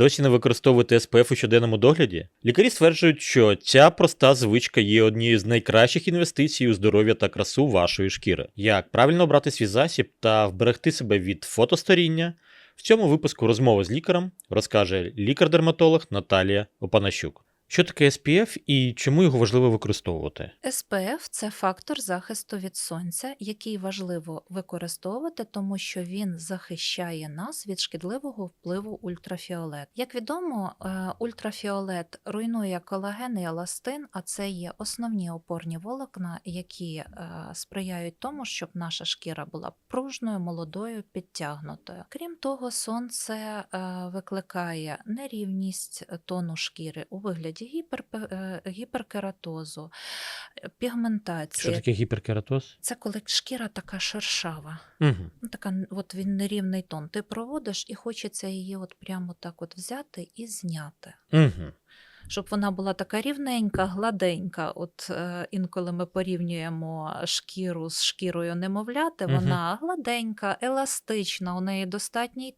Досі не використовуєте СПФ у щоденному догляді? Лікарі стверджують, що ця проста звичка є однією з найкращих інвестицій у здоров'я та красу вашої шкіри. Як правильно обрати свій засіб та вберегти себе від фотостаріння? В цьому випуску розмова з лікарем розкаже лікар-дерматолог Наталія Опанащук. Що таке SPF і чому його важливо використовувати? SPF – це фактор захисту від сонця, який важливо використовувати, тому що він захищає нас від шкідливого впливу ультрафіолет. Як відомо, е, ультрафіолет руйнує колаген і еластин, а це є основні опорні волокна, які е, сприяють тому, щоб наша шкіра була пружною, молодою, підтягнутою. Крім того, сонце е, викликає нерівність тону шкіри у вигляді гіпер, е, гіперкератозу, е, пігментації. Що таке гіперкератоз? Це коли шкіра така шершава, Угу. така от він нерівний тон. Ти проводиш і хочеться її от прямо так от взяти і зняти. Угу. Щоб вона була така рівненька, гладенька. От е, інколи ми порівнюємо шкіру з шкірою немовляти, вона гладенька, еластична, у неї достатній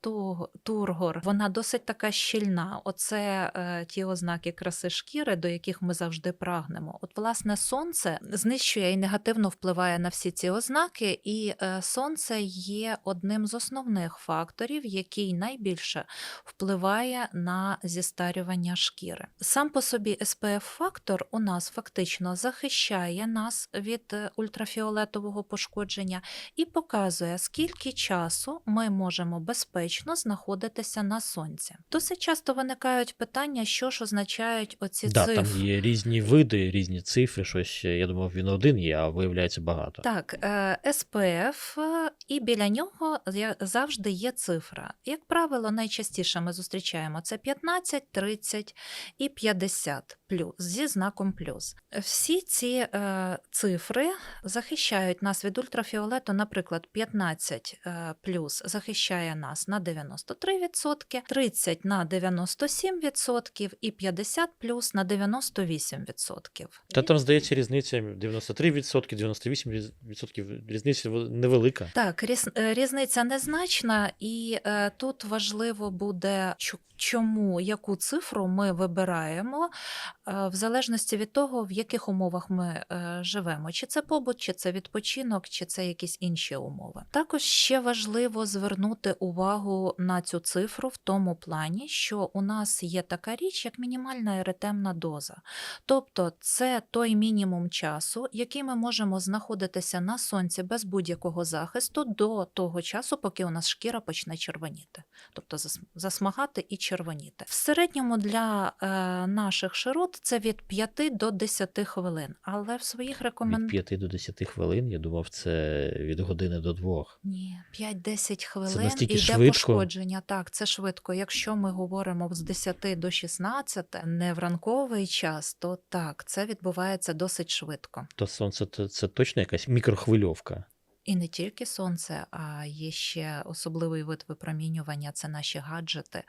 тургор, вона досить така щільна. Оце е, ті ознаки краси шкіри, до яких ми завжди прагнемо. От, власне, сонце знищує і негативно впливає на всі ці ознаки, і е, сонце є одним з основних факторів, який найбільше впливає на зістарювання шкіри. Сам по собі SPF-фактор у нас фактично захищає нас від е, ультрафіолетового пошкодження і показує, скільки часу ми можемо безпечно знаходитися на сонці. Досить часто виникають питання, що ж означають оці Да, цифри. там є різні види, різні цифри, щось. Я думав, він один є, а виявляється багато. Так, SPF, е, і біля нього я- завжди є цифра. Як правило, найчастіше ми зустрічаємо це 15, 30 і 50 плюс зі знаком плюс. Всі ці е, цифри захищають нас від ультрафіолету. Наприклад, 15 е, плюс захищає нас на 93%, 30 на 97% і 50 плюс на 98%. Та там, здається, різниця 93%, 98% різниця невелика. Так, різ, е, різниця незначна, і е, тут важливо буде, чому яку цифру ми вибираємо, е, в залежності від того, в яких умовах ми е, живемо. Чи це побут, чи це відпочинок, чи це якісь інші умови. Також ще важливо звернути увагу на цю цифру в тому плані, що у нас є така річ, як мінімальна еретемна доза. Тобто це той мінімум часу, який ми можемо знаходитися на сонці без будь-якого захисту до того часу, поки у нас шкіра почне червоніти, тобто засмагати і червоніти. В середньому для е, наших широт це від 5 до 10 хвилин, але в своїх Від 5 до 10 хвилин. Я думав, це від години до двох. ні, 5-10 хвилин настільки і йде швидко? пошкодження. Так, це швидко. Якщо ми говоримо з 10 до 16, не в ранковий час, то так, це відбувається досить швидко. То сонце це, це точно якась мікрохвильовка. І не тільки сонце, а є ще особливий вид випромінювання це наші гаджети.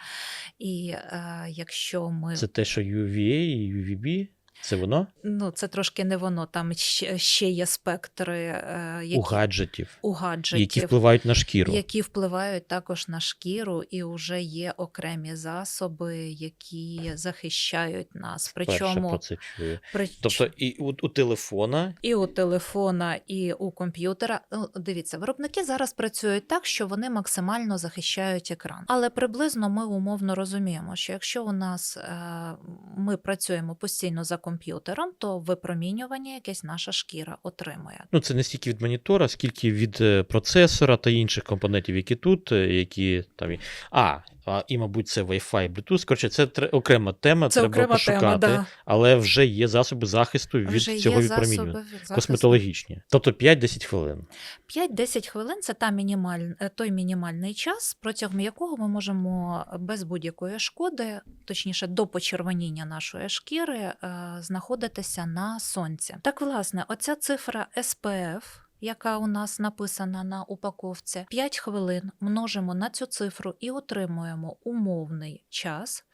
І е, якщо ми Це те, що UVA і UVB, це воно ну це трошки не воно, там ще, є спектри е, які, у гаджетів, у гаджетів. які впливають на шкіру. які впливають також на шкіру, і вже є окремі засоби, які захищають нас. Причому про це чую. при... Тобто і у, у телефона і у телефона, і у комп'ютера. Ну, Дивіться, виробники зараз працюють так, що вони максимально захищають екран. Але приблизно ми умовно розуміємо, що якщо у нас е, ми працюємо постійно за комп'ютером, то випромінювання якесь наша шкіра отримує. Ну, це не стільки від монітора, скільки від е, процесора та інших компонентів, які тут, е, які там. А, а і, мабуть, це Wi-Fi, Bluetooth. Коротше, це тре- окрема тема, Це треба окрема пошукати, тема, да. але вже є засоби захисту від Вже цього відпромінювання. Косметологічні. Тобто 5-10 хвилин. 5-10 хвилин це та мінімаль... е, той мінімальний час, протягом якого ми можемо без будь-якої шкоди, точніше до почервоніння нашої шкіри, е, знаходитися на сонці. Так, власне, оця цифра SPF, яка у нас написана на упаковці, 5 хвилин множимо на цю цифру і отримуємо умовний час.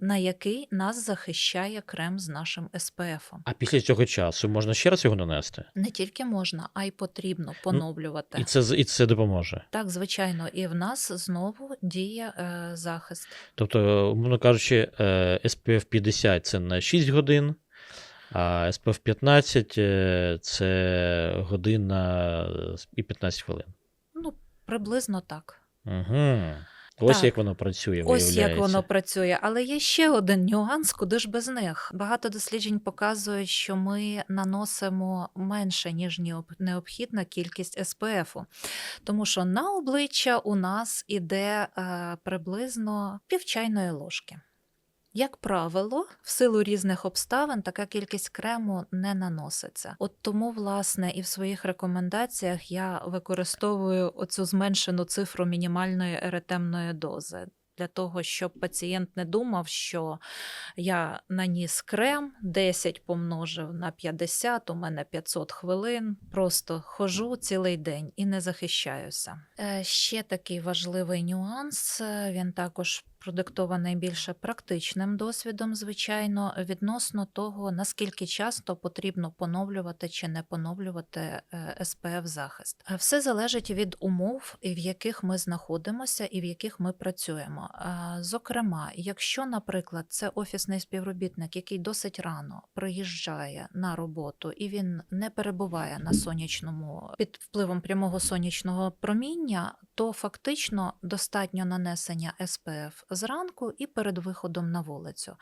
на який нас захищає крем з нашим СПФ. А після цього часу можна ще раз його нанести? Не тільки можна, а й потрібно поновлювати. І це, і це допоможе. Так, звичайно, і в нас знову діє е, захист. Тобто, умовно кажучи, е, SPF 50 це на 6 годин, а SPF 15 е, це година і 15 хвилин. Ну, приблизно так. Угу. Ось Так. як воно працює, Ось як воно працює. Але є ще один нюанс, куди ж без них. Багато досліджень показують, що ми наносимо менше, ніж необ- необхідна кількість СПФу. Тому що на обличчя у нас іде е, приблизно пів чайної ложки. Як правило, в силу різних обставин така кількість крему не наноситься. От тому, власне, і в своїх рекомендаціях я використовую оцю зменшену цифру мінімальної еретемної дози. Для того, щоб пацієнт не думав, що я наніс крем, 10 помножив на 50, у мене 500 хвилин, просто хожу цілий день і не захищаюся. Е, Ще такий важливий нюанс, е, він також продиктований більше практичним досвідом, звичайно, відносно того, наскільки часто потрібно поновлювати чи не поновлювати е, SPF захист. Е, Все залежить від умов, в яких ми знаходимося і в яких ми працюємо. Е, Зокрема, якщо, наприклад, це офісний співробітник, який досить рано приїжджає на роботу і він не перебуває на сонячному під впливом прямого сонячного проміння, то фактично достатньо нанесення SPF зранку і перед виходом на вулицю.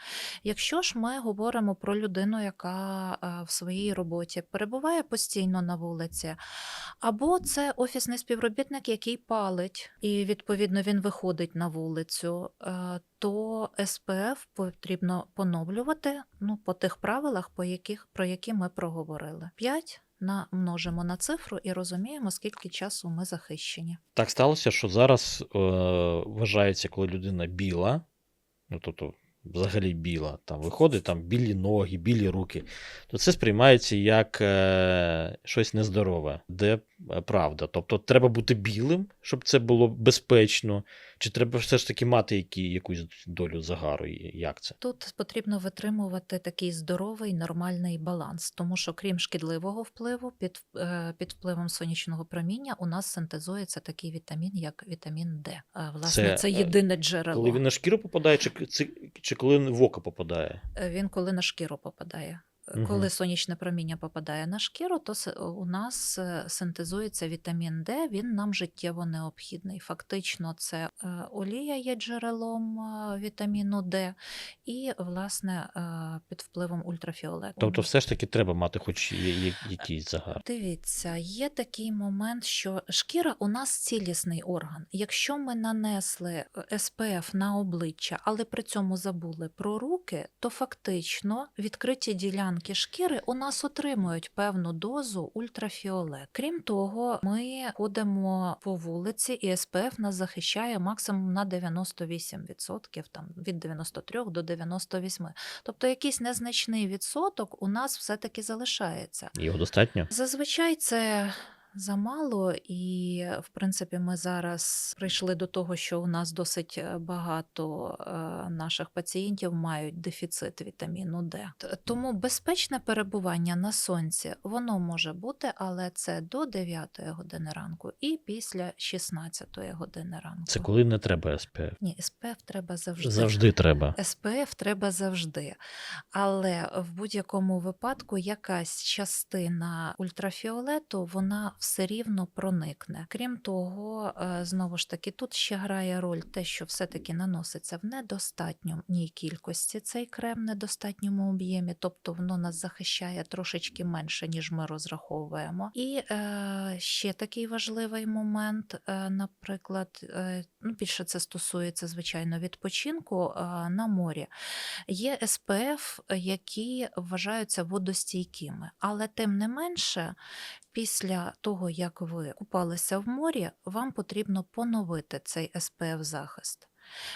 Якщо ж ми говоримо про людину, яка е, в своїй роботі перебуває постійно на вулиці, або це офісний співробітник, який палить, і відповідно він виходить на вулицю, е, то СПФ потрібно поновлювати ну, по тих правилах, по яких, про які ми проговорили. 5 намножимо на цифру і розуміємо, скільки часу ми захищені. Так сталося, що зараз е, вважається, коли людина біла, ну тобто взагалі біла, там виходить там білі ноги, білі руки, то це сприймається як е, щось нездорове, де правда. Тобто треба бути білим, щоб це було безпечно, чи треба все ж таки мати які, якусь долю загару, як це? Тут потрібно витримувати такий здоровий нормальний баланс, тому що крім шкідливого впливу, під, е, під впливом сонячного проміння у нас синтезується такий вітамін, як вітамін Д. Е, Власне, Це, це, е, єдине джерело. Коли він на шкіру попадає, чи, чи, коли в око попадає? Е, Він коли на шкіру попадає. Коли сонячне проміння попадає на шкіру, то у нас е, синтезується вітамін Д, він нам життєво необхідний. Фактично, це е, олія є джерелом е, вітаміну Д, і, власне, під впливом ультрафіолету. Тобто, все ж таки треба мати хоч якийсь загар. Дивіться, є такий момент, що шкіра у нас цілісний орган. Якщо ми нанесли СПФ на обличчя, але при цьому забули про руки, то фактично відкриті ділянки шкіри у нас отримують певну дозу ультрафіолет. Крім того, ми ходимо по вулиці, і СПФ нас захищає максимум на 98%, там від 93 до 98. Тобто якийсь незначний відсоток у нас все-таки залишається. Його достатньо? Зазвичай це замало, і в принципі ми зараз прийшли до того, що у нас досить е, багато е, наших пацієнтів мають дефіцит вітаміну Д. Тому безпечне перебування на сонці воно може бути, але це до 9 години ранку і після 16 години ранку. Це коли не треба СПФ. Ні, СПФ треба завжди. Завжди треба. СПФ треба завжди. Але в будь-якому випадку якась частина ультрафіолету вона все рівно проникне. Крім того, е, знову ж таки, тут ще грає роль те, що все-таки наноситься в недостатній кількості цей крем, в недостатньому об'ємі, тобто воно нас захищає трошечки менше, ніж ми розраховуємо. І е, ще такий важливий момент, е, наприклад, е, ну, більше це стосується, звичайно, відпочинку е, на морі. Є СПФ, які вважаються водостійкими, але тим не менше, після того, як ви купалися в морі, вам потрібно поновити цей СПФ захист.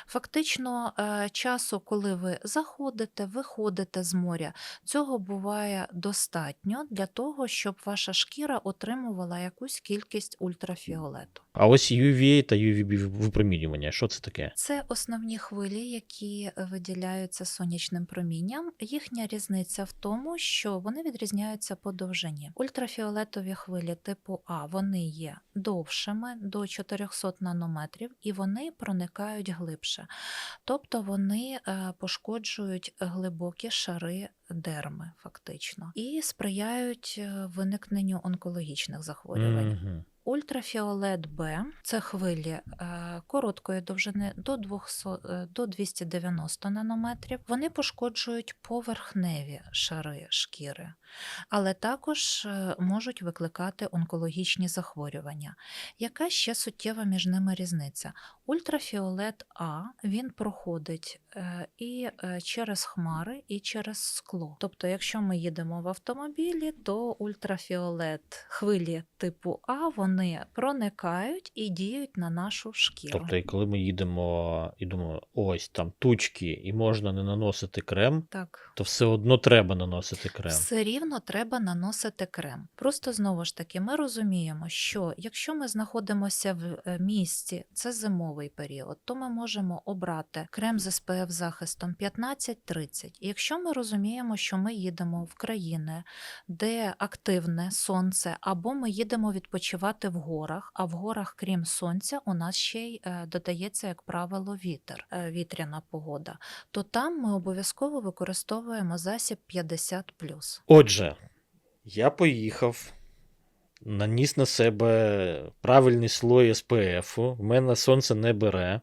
Фактично, е, часу, коли ви заходите, виходите з моря, цього буває достатньо для того, щоб ваша шкіра отримувала якусь кількість ультрафіолету. А ось UVA та UVB випромінювання, що це таке? Це основні хвилі, які виділяються сонячним промінням. Їхня різниця в тому, що вони відрізняються по довжині. Ультрафіолетові хвилі типу А вони є довшими до 400 нанометрів і вони проникають глибше. Тобто вони е, пошкоджують глибокі шари дерми, фактично, і сприяють е, виникненню онкологічних захворювань. Мгм. Ультрафіолет Б це хвилі е, короткої довжини до 200, е, до 290 нанометрів. Вони пошкоджують поверхневі шари шкіри, але також е, можуть викликати онкологічні захворювання. Яка ще суттєва між ними різниця? Ультрафіолет А він проходить е, і е, через хмари, і через скло. Тобто, якщо ми їдемо в автомобілі, то ультрафіолет хвилі типу А вони проникають і діють на нашу шкіру. Тобто, і коли ми їдемо і думаємо, ось там тучки, і можна не наносити крем, Так. то все одно треба наносити крем. Все рівно треба наносити крем. Просто знову ж таки, ми розуміємо, що якщо ми знаходимося в е, місті, це зимовий період, то ми можемо обрати крем з SPF захистом 15-30. І Якщо ми розуміємо, що ми їдемо в країни, де активне сонце, або ми їдемо відпочивати в горах, а в горах, крім сонця, у нас ще й е, додається, як правило, вітер, е, вітряна погода, то там ми обов'язково використовуємо засіб 50 Отже, я поїхав, наніс на себе правильний слой СПФ, в мене сонце не бере.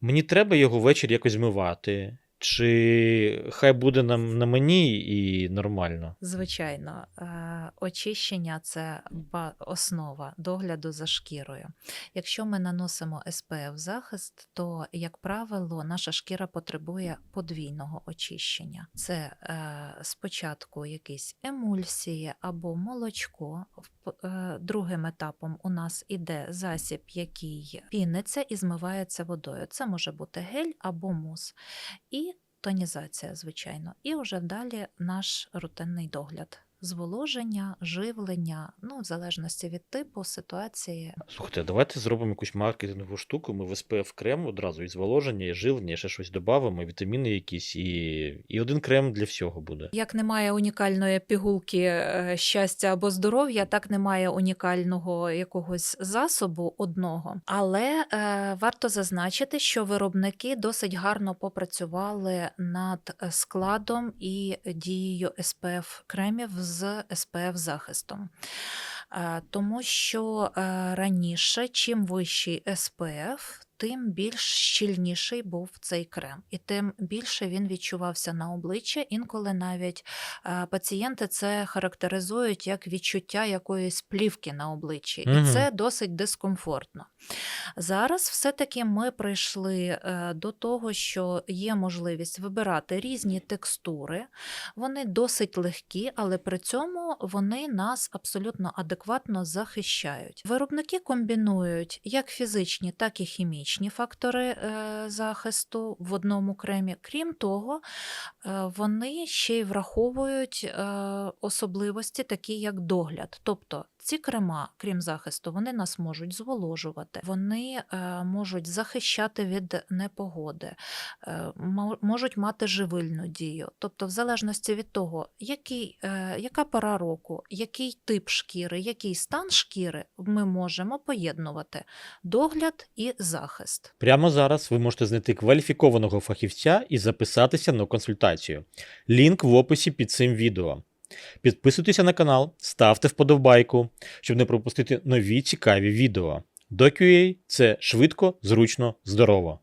Мені треба його ввечері якось змивати. Чи хай буде на, на мені і нормально? Звичайно, е, очищення це основа догляду за шкірою. Якщо ми наносимо SPF захист, то, як правило, наша шкіра потребує подвійного очищення. Це е, спочатку якісь емульсії або молочко. Е, Другим етапом у нас іде засіб, який піниться і змивається водою. Це може бути гель або мус. І тонізація, звичайно, і вже далі наш рутинний догляд. Зволоження, живлення, ну, в залежності від типу, ситуації. Слухайте, давайте зробимо якусь маркетингову штуку. Ми в SPF крем одразу і зволоження, і живлення, і ще щось додамо, вітаміни якісь, і, і один крем для всього буде. Як немає унікальної пігулки е, щастя або здоров'я, так немає унікального якогось засобу одного. Але е, варто зазначити, що виробники досить гарно попрацювали над е, складом і дією SPF кремів з СПФ захистом. Тому що е, раніше, чим вищий SPF, тим більш щільніший був цей крем, і тим більше він відчувався на обличчя. Інколи навіть е, пацієнти це характеризують як відчуття якоїсь плівки на обличчі, Мгм. і це досить дискомфортно. Зараз все-таки ми прийшли е, до того, що є можливість вибирати різні текстури. Вони досить легкі, але при цьому вони нас абсолютно адекватно захищають. Виробники комбінують як фізичні, так і хімічні фактори е, захисту в одному кремі. Крім того, е, вони ще й враховують е, особливості, такі як догляд. Тобто ці крема, крім захисту, вони нас можуть зволожувати, вони е, можуть захищати від непогоди, е, можуть мати живильну дію. Тобто, в залежності від того, який, е, яка пора року, який тип шкіри, який стан шкіри, ми можемо поєднувати догляд і захист. Прямо зараз ви можете знайти кваліфікованого фахівця і записатися на консультацію. Лінк в описі під цим відео. Підписуйтеся на канал, ставте вподобайку, щоб не пропустити нові цікаві відео. DoQA – це швидко, зручно, здорово.